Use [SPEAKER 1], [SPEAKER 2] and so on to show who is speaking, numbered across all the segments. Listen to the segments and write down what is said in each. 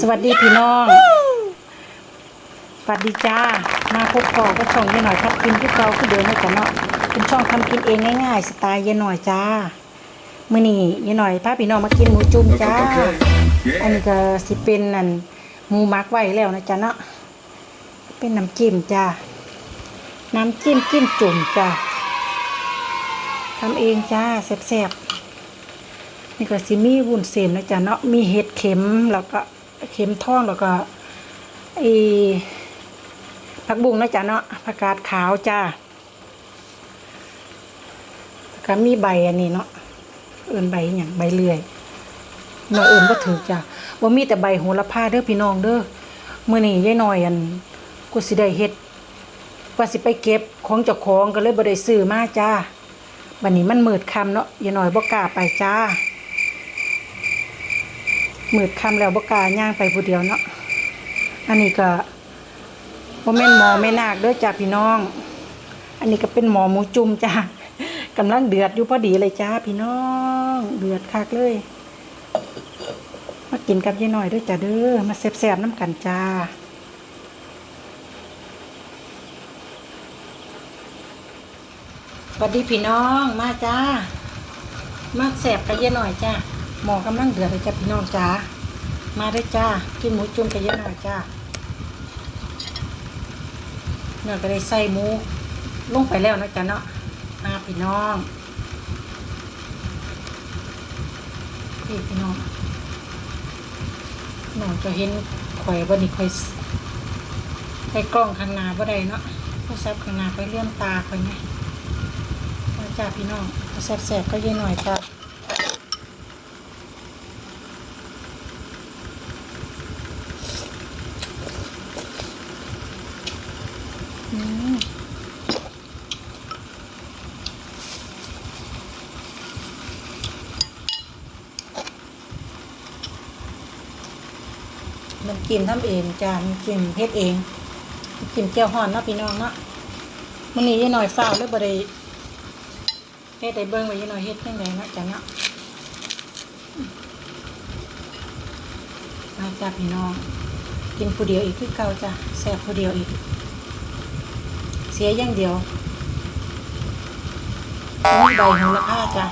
[SPEAKER 1] สวัสดีพี่น้อง สวัสดีจ้า มาพบกอก็ช่องยายหน่อยทับกินที่เก่าคือเดิมนะจ๊ะเนาะเป็นช่องทำกินเองง่ายๆ สไตล์ยายหน่อยจ้ามือนี้ยายหน่อยพาพี่น้องมากินหมูจุ่มจ้า อันนี้ก็สิเป็นนั่นหมูมักไว้แล้วนะจ๊ะเนาะ เป็นน้ำจิ้มจ้า น้ำจิ้มจิ้มจุ่มจ้าทำเองจ้าแซ่บๆนี่ก็สิมีวุ้นเส้นนะจ๊ะเนาะ มีเห็ดเข็มแล้วก็ เข็มทองแล้วก็ไอผักบุ้งนะจ๊ะเนาะผักกาดขาวจ้าแล้วก็มีใบอันนี้เนาะเอินใบอย่างใบเลื่อยหน่อยเอินก็ถือจ้ะว่ามีแต่ใบโหระพาเด้อพี่น้องเด้อมื้อนี้ยายน้อยอันกูสิได้เฮ็ดว่าสิไปเก็บของเจ้าของก็เลยบ่ได้ซื้อมาจ้าบัดนี้มันมืดค่ำเนาะยายน้อยบ่กล้าไปจ้า มืดค่ำแล้วบกาย่างไปผู้เดียวเนาะอันนี้ก็บ่แม่นหมอแม่นาคด้อจ้าพี่น้อง อันนี้ก็เป็นหมอหมูจุ่มจ้ากำลังเดือดอยู่พอดีเลยจ้าพี่น้อง เดือดคักเลยมากินกับยายหน่อยด้วยจ้าเด้อมาแซ่บๆน้ำกันจ้าสวัสดีพี่น้องมาจ้า มาแสบกับเยอะหน่อยจ้า หมอกำลังเดือดเลยจ้าพี่น้องจ้ามาได้จ้ากินหมูจุ่มกับเยอะหน่อยจ้าเนื้อก็ได้ใส่หมูลงไปแล้วนะจ้าเนาะมาพี่น้องพี่พี่น้องน้องจะเห็นข่อยบ่นี่ข่อยไปกล้องข้างหน้าบ่ได้เนาะโทรศัพท์ข้างหน้าไปเลื่อนตาข่อยไงมาจ้าพี่น้องเอาแสบๆก็เย็นหน่อยจ้า น้ำจิ้มทำเองจ้าน้ำจิ้มเฮ็ดเองน้ำจิ้มแก้วห่อนเนาะพี่น้องเนาะมันนี้ยี่หน่อยฝ้าเลยบ่ได้เฮ็ดได้เบิ่งไว้ยู่หน่อยเฮ็ดจังไดเนาะจ้ะเนาะมาจ้าพี่น้อง กินผู้เดียวอีกคือเก่าจ้ะแซ่บผู้เดียวอีก เสียอย่างเดียวนี่ใบโหระพาจ้ะ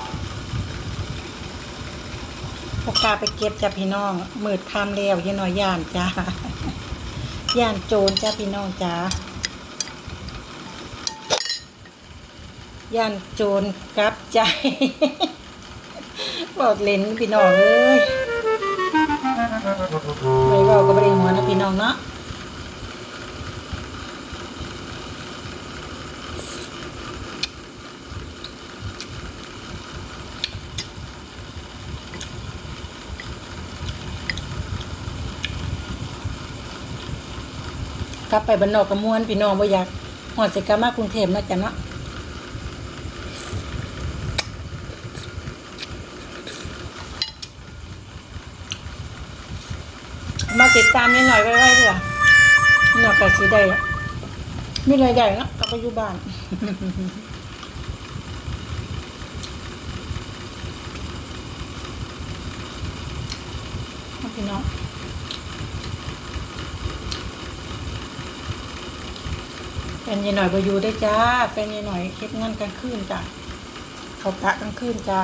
[SPEAKER 1] พกกล้าไปเก็บจ้ะพี่น้องมืดคามแล้วยังน้อยย่านจ้าย่านโจรจ้าพี่น้องจ้าย่านโจรกลับใจ บอกเล่นพี่น้องเอ้ยไม่เบาก็ไม่ได้หัวนะพี่น้องเนาะ ลับไปบ้านนอกกระมวนพี่น้องบ่อยากหอดสิกลับมากรุงเทพนะจ๊ะเนาะมาติดตามนิดหน่อยไว้ๆเถอะหน่อยก็สิได้อะมีรายได้นะกลับไปอยู่บ้านพี่น้อง แฟนยายหน่อยไปอยู่ได้จ้า แฟนยายหน่อยเฮ็ดงานกลางคืนจ้ะเขากะกลางคืนจ้า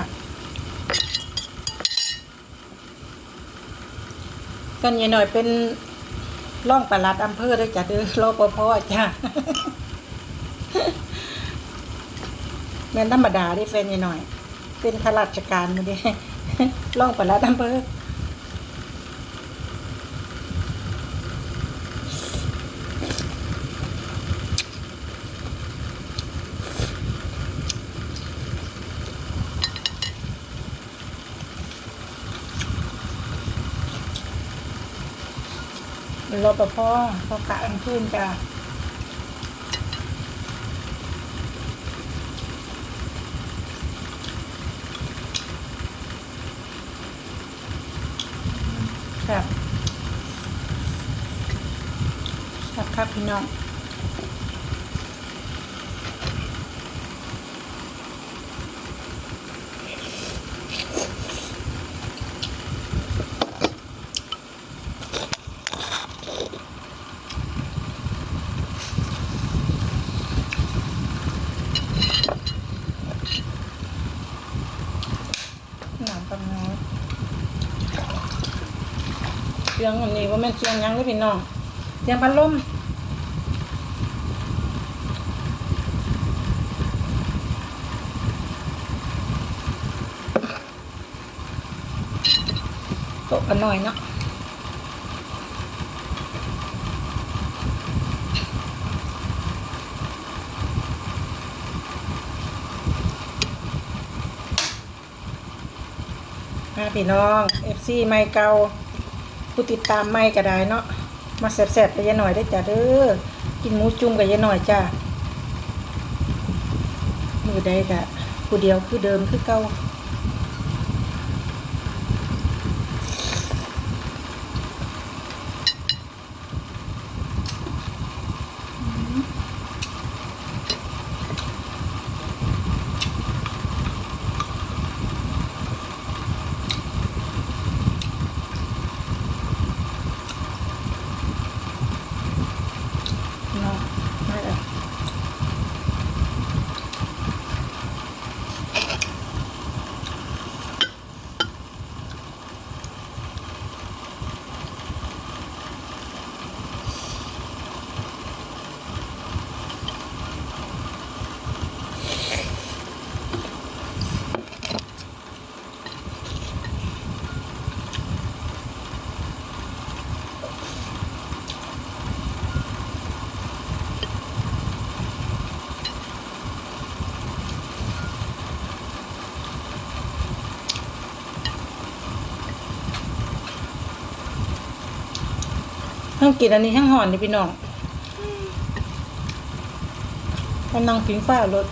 [SPEAKER 1] กันยายหน่อยเป็นร่องปลัดอำเภอได้จ้ะเด้อรอปภจ้ะแม่นธรรมดาได้แฟนยายหน่อย เป็นข้าราชการมาดิร่องปลัดอำเภอ รอปภพอกะกลางคืนจ้ะครับครับครับพี่น้อง สียงอันนี้ว่าแม่นเสียงยังเลยพี่น้องเสียงพัดลมโตกันหน่อยเนาะพี่น้อง FC ไม่เก่า ผู้ติดตามไม่ก็ได้เนาะมาแซ่บๆกับยายหน่อยได้จ้ะเด้อกินหมูจุ่มกับยายหน่อยจ้ามือได้กะผู้เดียวคือเดิมคือเก่า เนาะไม่เลย ทั้งกินอันนี้ทั้งห่อนนี่พี่น้องกำลังผิงฝ้ารถ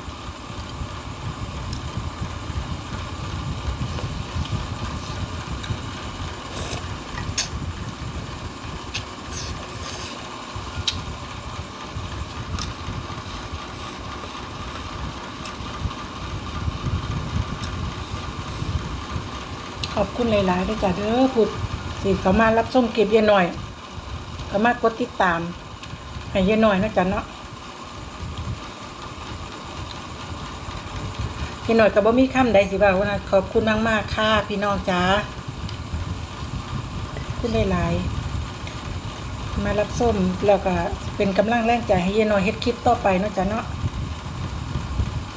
[SPEAKER 1] ขอบคุณหลายๆด้วยจ้ะเด้อพุดสิเขามารับส้มเก็บเย็นหน่อย ก็มากดติดตาม ให้เยอะหน่อยนะจ๊ะเนาะพี่หน่อยกับบ่มีคำใดสิบ่าวนะขอบคุณมากมากๆค่ะพี่น้องจ้าคุณหลายๆมารับส้มแล้วก็เป็นกำลังแรงใจให้เยอะหน่อยเฮ็ดคลิปต่อไปเนาะจ๊ะเนาะ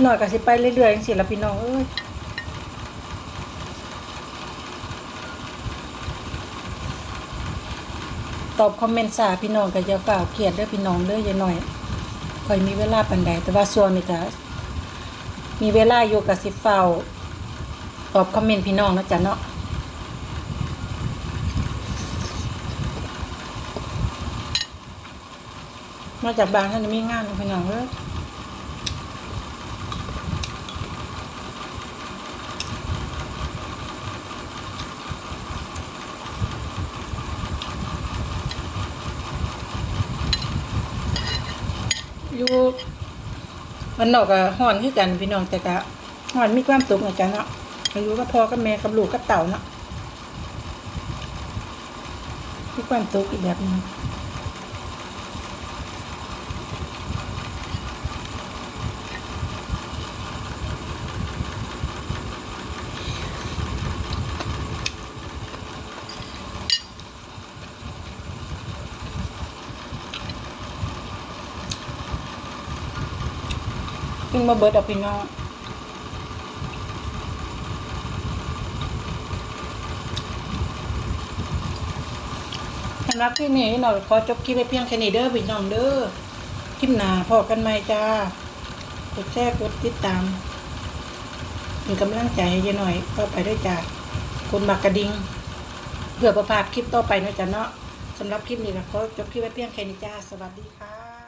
[SPEAKER 1] หน่อยก็สิไปเรื่อยๆจังซี่ละพี่น้องเอ้ย ตอบคอมเมนต์สาพี่น้องก็อย่าฝ่าเขียดเด้อพี่น้องเด้ออย่าหน่อยคอยมีเวลาปันใดแต่ว่าส่วนนี้ก็มีเวลาอยู่กับสิเฝ้าตอบคอมเมนต์พี่น้องนะจ๊ะเนาะมาจากบางท่านมีงานพี่น้องเด้อ มันนอกก็ห่อนขึ้นกันพี่น้องแต่ก็ห่อนมีความสุขเหมือนกันเนาะอายุก็พอกับแม่กับลูกกับเต่าเนาะมีความสุขอีกแบบหนึง กินมาเบิดอาพี่น้องสำหรับที่นี่หน่อยขอจบคลิปไปเพียงแค่นี้เด้อพี่น้องเด้อคลิปหน้าพอกันไหมจ้ากดแชร์กดติดตามเป็นกำลังใจให้ยายหน่อยต่อไปด้วยจ้ากดบักกระดิ่งเพื่อประพาดคลิปต่อไปนะจ๊ะเนาะสำหรับคลิปนี้ก็ขอจบคลิปไปเพียงแค่นี้จ้า สวัสดีค่ะ